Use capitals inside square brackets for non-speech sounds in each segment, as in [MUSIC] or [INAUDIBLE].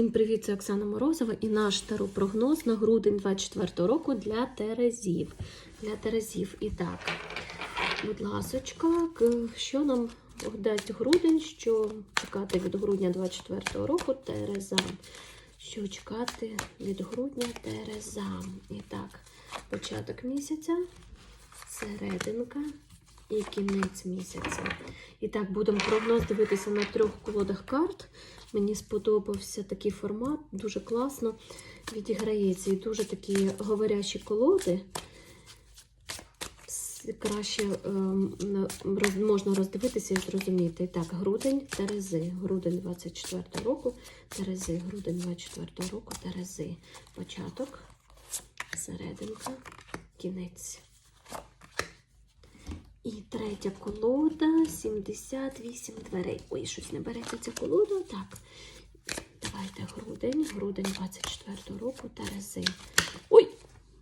Всім привіт, це Оксана Морозова і наш таро-прогноз на грудень 24 року для Терезів. Для Терезів. І так, будь ласочка, що нам дасть грудень, що чекати від грудня 24 року Терезам? Що чекати від грудня Терезам? І так, початок місяця, серединка і кінець місяця. І так, будемо прогноз дивитися на трьох колодах карт. Мені сподобався такий формат, дуже класно відіграється. І дуже такі говорящі колоди. Краще ем, можна роздивитися і зрозуміти. І так, грудень Терези. Грудень 24 року. Терези. Грудень 24 року. Терези. Початок, серединка, кінець. І третя колода 78 дверей. Ой, щось не береться ця колода. Так. Давайте грудень, грудень 24 року, Терези. Ой!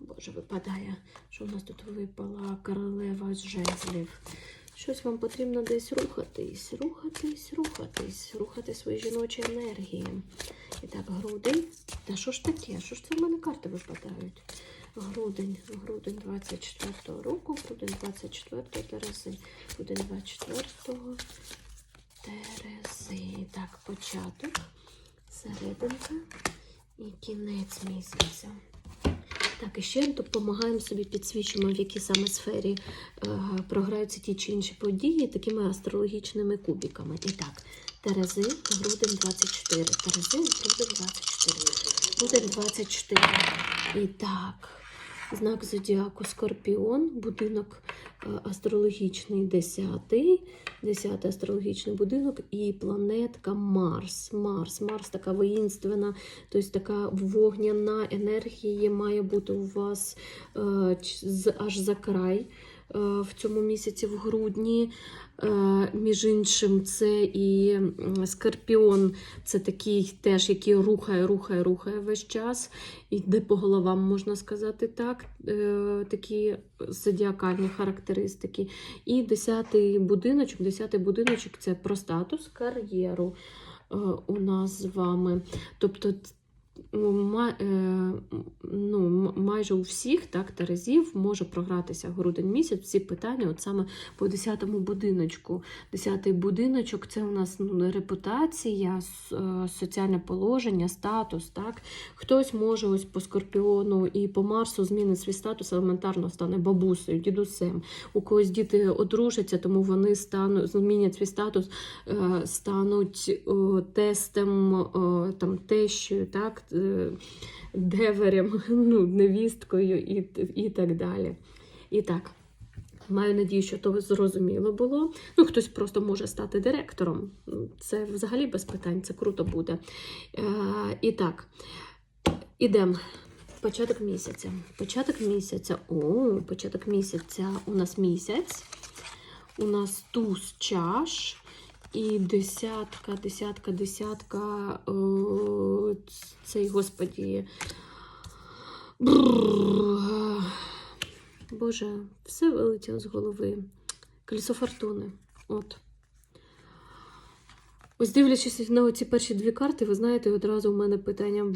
Боже, випадає, що в нас тут випала королева з жезлів. Щось вам потрібно десь рухатись, рухатись, рухатись, рухати свої жіночі енергії. І так, грудень. Та що ж таке? Що ж це в мене карти випадають? Грудень, грудень 24 року, грудень 24 Терези, грудень 24 Терези. Так, початок, серединка і кінець місяця. Так, і ще допомагаємо собі, підсвічуємо, в якій саме сфері е, програються ті чи інші події такими астрологічними кубиками. І так, Терези, грудень 24. Терези, грудень 24. Грудень 24. І так, знак зодіаку Скорпіон, будинок е, астрологічний 10, 10 астрологічний будинок і планетка Марс. Марс, Марс така воїнственна, тобто така вогняна енергія має бути у вас е, аж за край. Е, В цьому місяці, в грудні, Е, між іншим, це і скорпіон, це такий теж, який рухає, рухає, рухає весь час. Йде по головам, можна сказати так. Е, Такі зодіакальні характеристики. І десятий будиночок, десятий будиночок це про статус, кар'єру у нас з вами. Тобто, ну, майже у всіх так, Терезів може програтися грудень місяць. Всі питання, от саме по 10-му будиночку. 10-й будиночок це у нас ну, репутація, е, соціальне положення, статус. Так? Хтось може ось по скорпіону і по Марсу змінить свій статус, елементарно стане бабусею, дідусем. У когось діти одружаться, тому вони стануть, змінять свій статус, е, стануть тестем, там, тещою, так? Е, деверем, [LAUGHS] ну, невісткою і, і так далі. І так. Маю надію, що то зрозуміло було. Ну, хтось просто може стати директором. Це взагалі без питань, це круто буде. Е, і так, ідемо. Початок місяця. Початок місяця. О, початок місяця у нас місяць. У нас туз чаш. І десятка, десятка, десятка. О, цей, господі. Бррр. Боже, все вилетіло з голови. Колесо фортуни. От. Ось дивлячись на ці перші дві карти, ви знаєте, одразу в мене питання: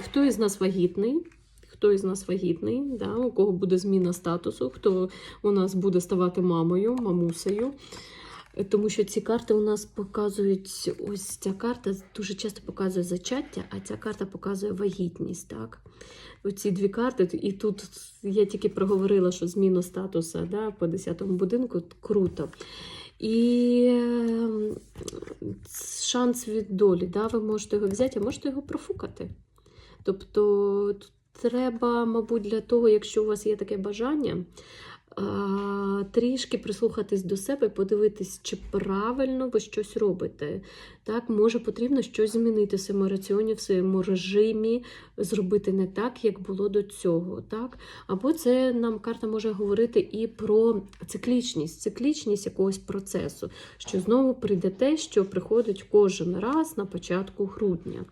хто із нас вагітний? Хто із нас вагітний? Да? У кого буде зміна статусу, хто у нас буде ставати мамою, мамусею. Тому що ці карти у нас показують, ось ця карта дуже часто показує зачаття, а ця карта показує вагітність. Так? Оці дві карти, і тут я тільки проговорила, що зміну статуса да, по 10-му будинку круто. І ем, шанс від долі, да, ви можете його взяти, а можете його профукати. Тобто тут треба, мабуть, для того, якщо у вас є таке бажання, трішки прислухатись до себе, подивитись, чи правильно ви щось робите. Так, може потрібно щось змінити в своєму раціоні, в своєму режимі, зробити не так, як було до цього. Так? Або це нам карта може говорити і про циклічність, циклічність якогось процесу, що знову прийде те, що приходить кожен раз на початку грудня.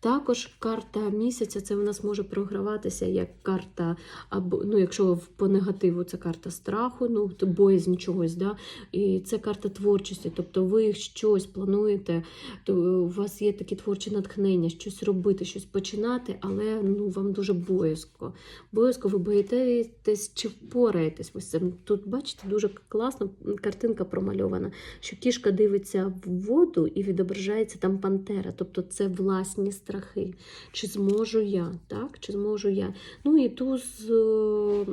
Також карта місяця це в нас може програватися як карта, або ну, якщо по негативу це карта страху, ну то боязнь чогось, да? і це карта творчості. Тобто ви щось плануєте, то у вас є такі творчі натхнення, щось робити, щось починати, але ну вам дуже боязко. Боязко ви боїтесь чи впораєтесь ви цим. Тут бачите, дуже класно картинка промальована, що кішка дивиться в воду і відображається там пантера. Тобто це власні страхи. Чи зможу я? Так? Чи зможу я? Ну і туз е,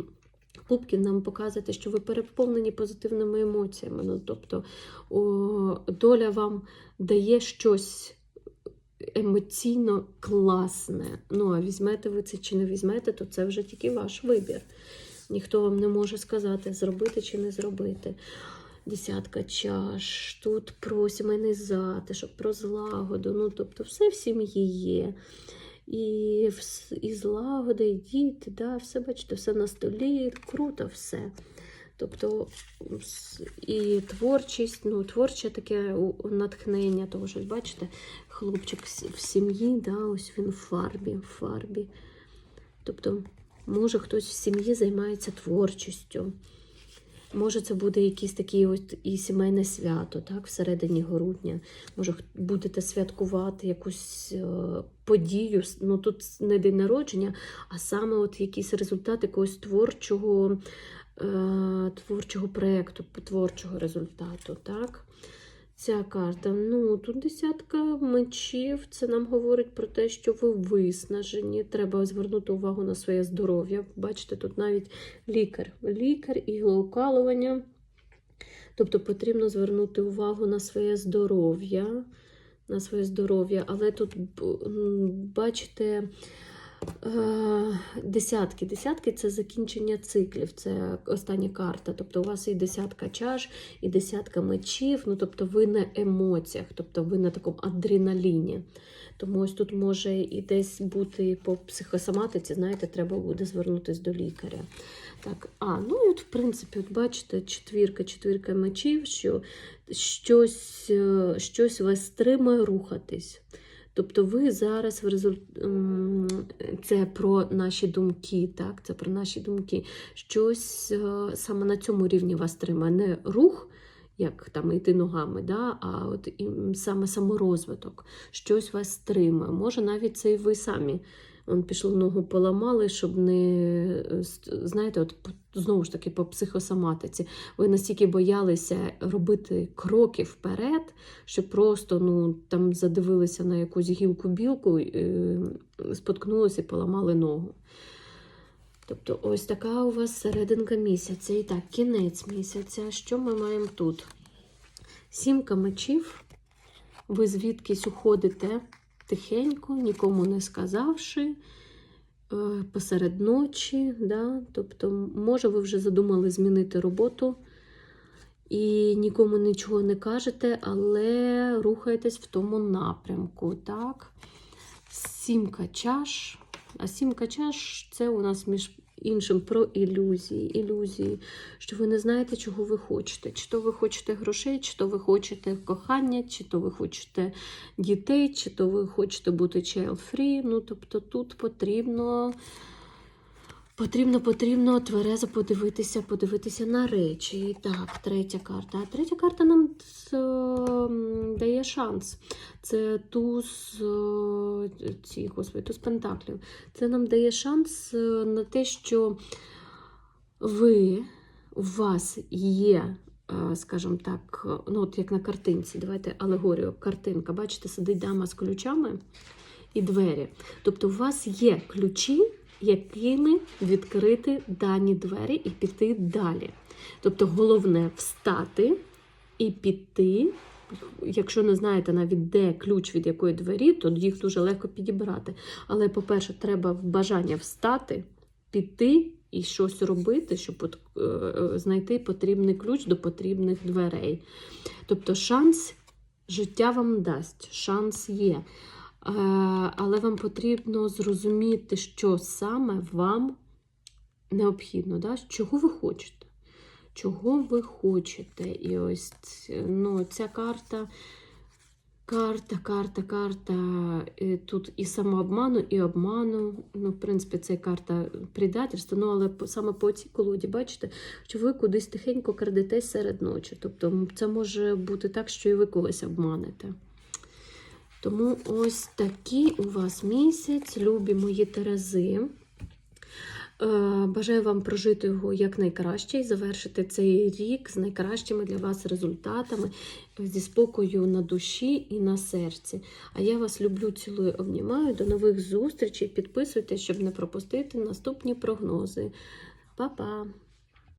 кубків нам показує, що ви переповнені позитивними емоціями. Ну, тобто о, доля вам дає щось емоційно класне. Ну, а візьмете ви це чи не візьмете, то це вже тільки ваш вибір. Ніхто вам не може сказати, зробити чи не зробити. Десятка чаш, тут про сімейний затишок, про злагоду. Ну, тобто, все в сім'ї є. І, і злагода, і діти, да, все бачите, все на столі, круто все. Тобто і творчість, ну, творче таке натхнення, того що, бачите, хлопчик в сім'ї, да, ось він в фарбі, в фарбі. Тобто, може хтось в сім'ї займається творчістю. Може, це буде якесь таке от і сімейне свято, так, всередині грудня. Може, будете святкувати якусь е, подію. Ну тут не день народження, а саме от якийсь результат якогось творчого, е, творчого проєкту, творчого результату. Так? Ця карта. Ну, тут десятка мечів. Це нам говорить про те, що ви виснажені. Треба звернути увагу на своє здоров'я. Бачите, тут навіть лікар. Лікар, іглоукалування. Тобто потрібно звернути увагу на своє здоров'я. На своє здоров'я. Але тут бачите. Е, Десятки. Десятки це закінчення циклів, це остання карта. Тобто у вас і десятка чаш, і десятка мечів. Ну, тобто ви на емоціях, тобто ви на такому адреналіні. Тому ось тут може і десь бути по психосоматиці, знаєте, треба буде звернутися до лікаря. Так, а, ну і от, в принципі, от бачите, четвірка, четвірка мечів, що щось, е, щось вас стримує рухатись. Тобто ви зараз в результ... це про наші думки, так? Це про наші думки. Щось е, саме на цьому рівні вас тримає. Не рух, як там йти ногами, да? а от і саме саморозвиток. Щось вас тримає. Може, навіть це і ви самі. Он пішло ногу поламали, щоб не е, знаєте, от знову ж таки по психосоматиці. Ви настільки боялися робити кроки вперед, що просто ну, там задивилися на якусь гілку-білку, е, споткнулися і поламали ногу. Тобто, ось така у вас серединка місяця. І так, кінець місяця. Що ми маємо тут? Сімка мечів. Ви звідкись уходите тихенько, нікому не сказавши, е, посеред ночі. Да? Тобто, може, ви вже задумали змінити роботу і нікому нічого не кажете, але рухаєтесь в тому напрямку. Так? Сімка чаш. А сімка чаш це у нас між іншим про ілюзії. Ілюзії, що ви не знаєте, чого ви хочете. Чи то ви хочете грошей, чи то ви хочете кохання, чи то ви хочете дітей, чи то ви хочете бути child-free. Ну, тобто тут потрібно. Потрібно, потрібно тверезо подивитися, подивитися на речі. Так, третя карта. А третя карта нам дає шанс. Це туз, е, ці, господи, туз пентаклів. Це нам дає шанс е, на те, що ви, у вас є, е, скажімо так, ну от як на картинці, давайте алегорію, картинка. Бачите, сидить дама з ключами і двері. Тобто, у вас є ключі, якими відкрити дані двері і піти далі. Тобто, головне встати і піти. Якщо не знаєте навіть де ключ від якої двері, то їх дуже легко підібрати. Але, по-перше, треба бажання встати, піти і щось робити, щоб е, е, знайти потрібний ключ до потрібних дверей. Тобто, шанс життя вам дасть, шанс є. Е, Але вам потрібно зрозуміти, що саме вам необхідно, да? чого ви хочете. Чого ви хочете? І ось ну, ця карта Карта, карта, карта. е, Тут і самообману, і обману. Ну, в принципі, це карта предательства. Ну, але саме по цій колоді, бачите, що ви кудись тихенько крадетесь серед ночі. Тобто це може бути так, що і ви когось обманете. Тому ось такий у вас місяць, любі мої терези. Е, Бажаю вам прожити його якнайкраще і завершити цей рік з найкращими для вас результатами, зі спокою на душі і на серці. А я вас люблю, цілую, обнімаю. До нових зустрічей. Підписуйтесь, щоб не пропустити наступні прогнози. Па-па!